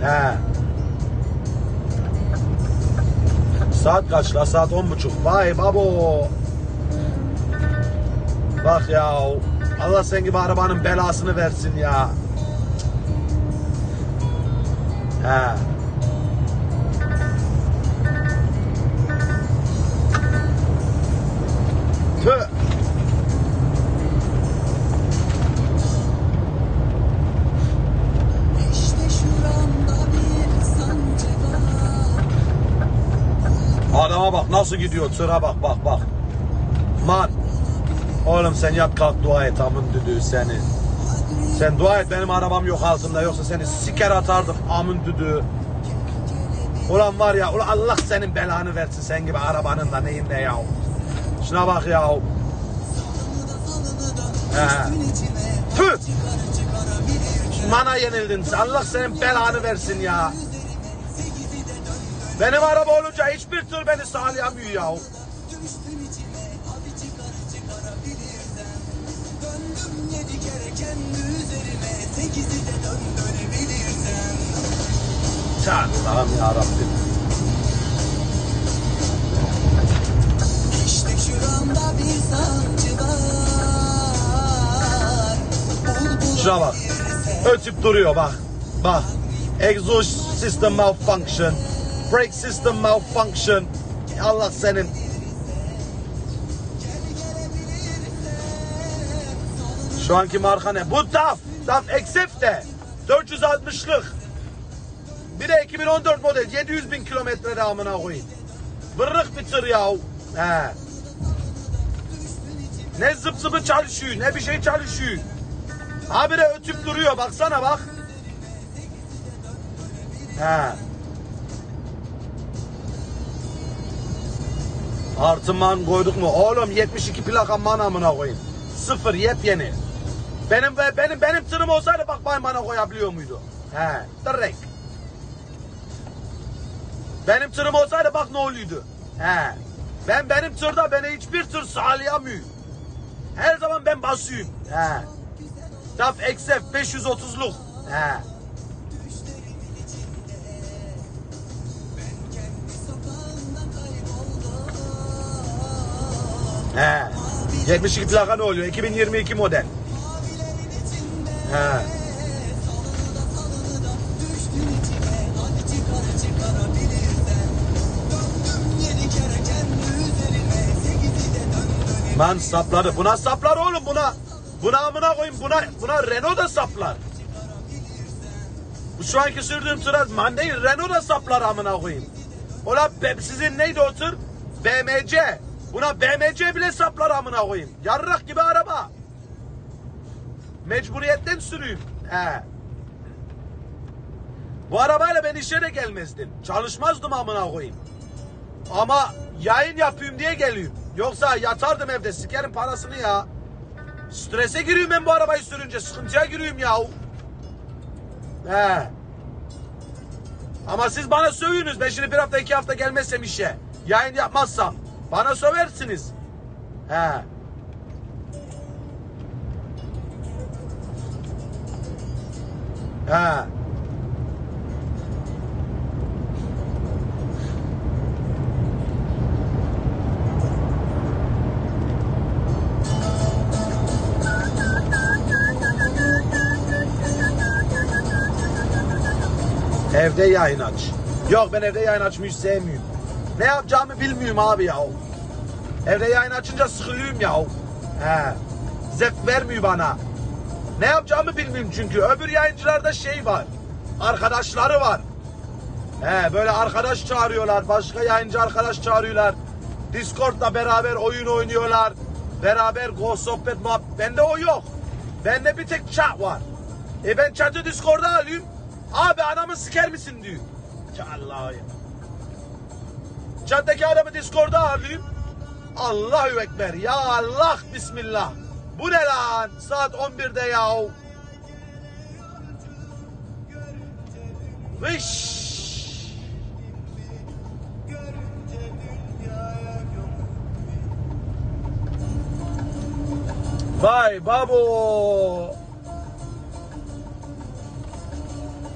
He. Saat kaç la? Saat on buçuk. Vay babo. Bak ya. Allah sen gibi arabanın belasını versin ya. He. Tüh. Nasıl gidiyor tıra bak bak bak. Man. Oğlum sen yat kalk dua et amın düdüğü seni. Sen dua et benim arabam yok altında yoksa seni siker atardık amın düdüğü. Ulan var ya ulan Allah senin belanı versin sen gibi arabanın da neyinde ya. Şuna bak ya. Tüh. Mana yenildin. Allah senin belanı versin ya. Benim araba olunca hiçbir tır beni sağlayamıyor ya. Düştün içine hadi çıkar çıkarabilirsen. Döndüm yedi kere kendi üzerime. Sekizi de döndürebilirsen. Allah'ım ya Rabbim. İşte şuramda bir sancı var. Bulbul Şuna bak. Ötüp duruyor bak. Bak. Exhaust system malfunction. Brake system malfunction. Allah senin. Şu anki marka ne? Bu DAF. DAF Exif'te. 460'lık. Bir de 2014 model. 700 bin kilometre amına koyayım. Vırrık bir tır ya. He. Ne zıp zıpı çalışıyor ne bir şey çalışıyor. Habire ötüp duruyor baksana bak. He. Artı man koyduk mu? Oğlum 72 plaka man amına koyayım. Sıfır yepyeni. Benim benim benim tırım olsaydı bak bay bana koyabiliyor muydu? He. Direkt. Benim tırım olsaydı bak ne oluyordu? He. Ben benim tırda beni hiçbir tır sağlayamıyor. Her zaman ben basıyorum. He. DAF XF 530'luk. He. He. 72 plaka ne oluyor? 2022 model. He. Man sapladı. Buna saplar oğlum buna. Buna amına koyayım buna buna Renault da saplar. Bu şu anki sürdüğüm tıra man değil Renault da saplar amına koyayım. Ola sizin neydi o tır? BMC. Buna BMC bile saplar amına koyayım. Yarrak gibi araba. Mecburiyetten sürüyüm. He. Bu arabayla ben işe de gelmezdim. Çalışmazdım amına koyayım. Ama yayın yapayım diye geliyorum. Yoksa yatardım evde sikerim parasını ya. Strese giriyorum ben bu arabayı sürünce. Sıkıntıya giriyorum ya. He. Ama siz bana sövüyorsunuz. Ben şimdi bir hafta iki hafta gelmezsem işe. Yayın yapmazsam. Bana söversiniz. He. He. Evde yayın aç. Yok ben evde yayın açmayı sevmiyorum. Ne yapacağımı bilmiyorum abi ya. Evde yayın açınca sıkılıyorum ya. He. Zevk vermiyor bana. Ne yapacağımı bilmiyorum çünkü. Öbür yayıncılarda şey var. Arkadaşları var. He böyle arkadaş çağırıyorlar. Başka yayıncı arkadaş çağırıyorlar. Discord'la beraber oyun oynuyorlar. Beraber go sohbet muhabbet. Bende o yok. Bende bir tek chat var. E ben chat'ı Discord'a alayım. Abi anamı siker misin diyor. Ya Chat'teki adamı Discord'a alayım. Allahu Ekber. Ya Allah Bismillah. Bu ne lan? Saat 11'de ya. Vış. Vay babo.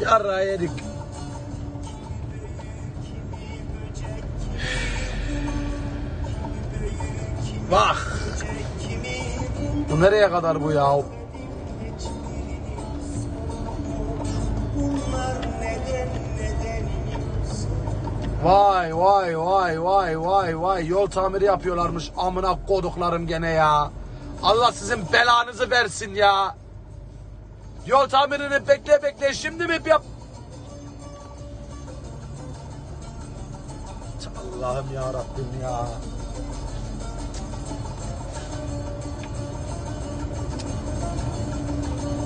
Yarra yedik. Bak. Bu nereye kadar bu ya? Vay vay vay vay vay vay yol tamiri yapıyorlarmış amına koduklarım gene ya. Allah sizin belanızı versin ya. Yol tamirini bekle bekle şimdi mi yap? Allah'ım ya Rabbim ya.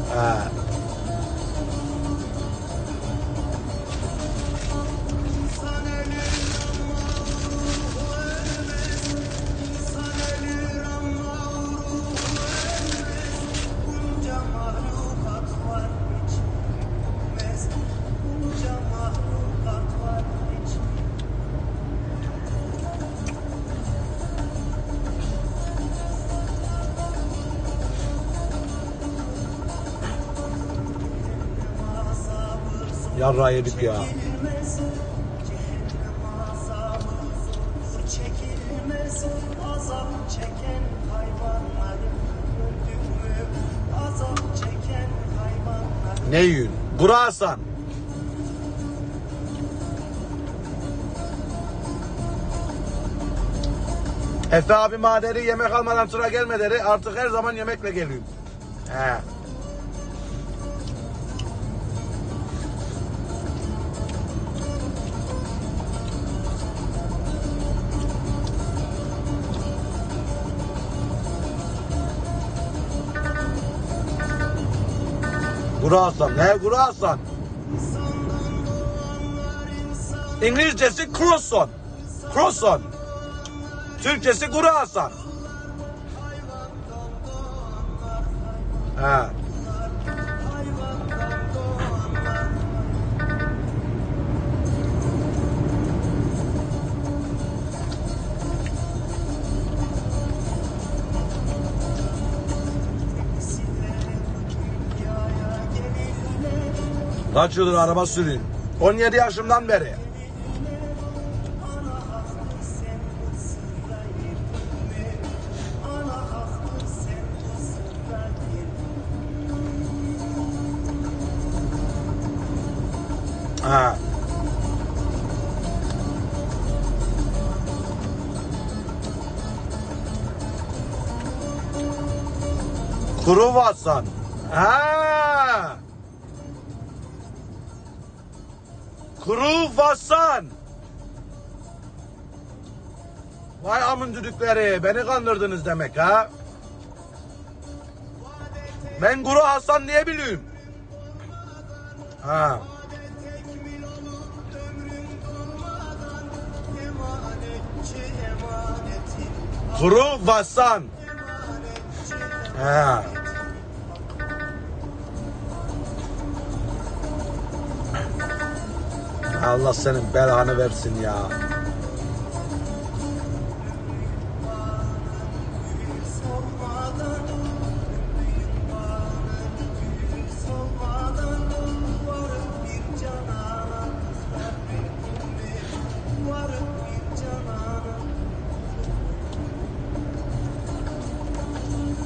Ha. Azap çeken hayvanları Ne yiyin? Kuru Hasan. Efe abi maderi yemek almadan sıra gelmeleri artık her zaman yemekle geliyorum. He. Kuru Hasan. Ne Kuru insan İngilizcesi croissant. Croissant. Türkçesi kuru Hasan. hayvandan Kaç yıldır araba sürüyorum? 17 yaşımdan beri. Ha. Kuru Hasan. Ha. Kuru Hasan. Vay amın düdükleri beni kandırdınız demek ha. Ben Kuru Hasan diye biliyorum. Ha. Kuru. Emanetçi Ha. Allah senin belanı versin ya.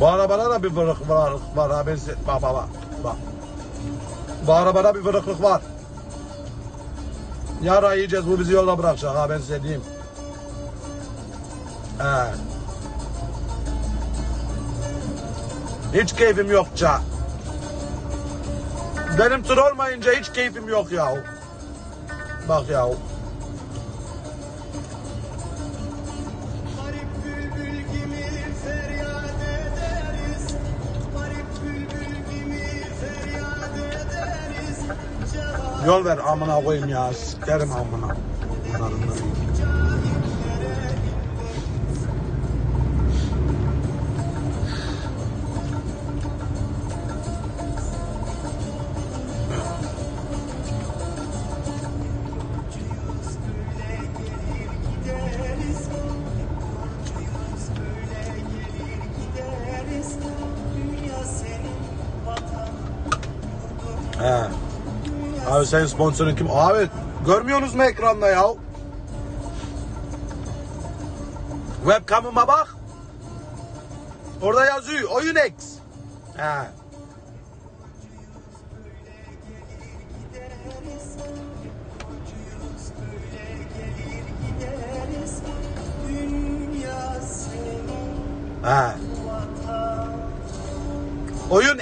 Bu arabada da bir vırık var, var ha ben size- bak bak bak. bak. Bu arabada bir vırıklık var. Yara yiyeceğiz bu bizi yolda bırakacak ha ben size diyeyim. He. Hiç keyfim yok ça. Benim tır olmayınca hiç keyfim yok ya. Bak ya. Yol ver amına koyayım ya. Sikerim amına. Bunlarından. cahillere Abi senin sponsorun kim? Abi görmüyorsunuz mu ekranda ya? Webcam'ıma bak. Orada yazıyor oyun X. He. He. Oyun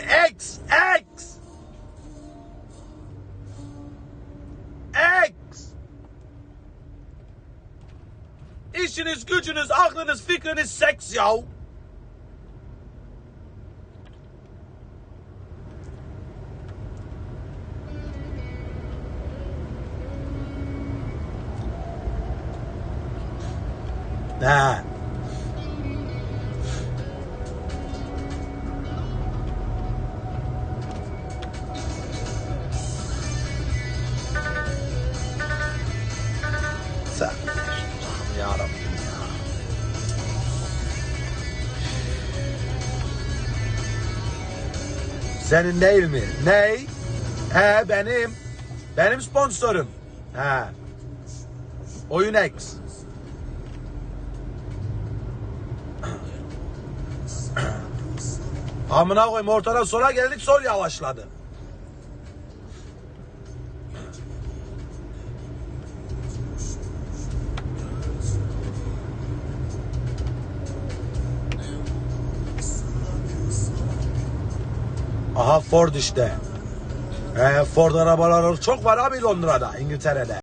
gücünüz, aklınız, fikriniz seks yahu. Ne? Sen Senin değil mi? Ney? He benim. Benim sponsorum. He. Oyun X. Amına koyayım ortadan sola geldik sol yavaşladı. Ford işte. Ee, Ford arabaları çok var abi Londra'da, İngiltere'de.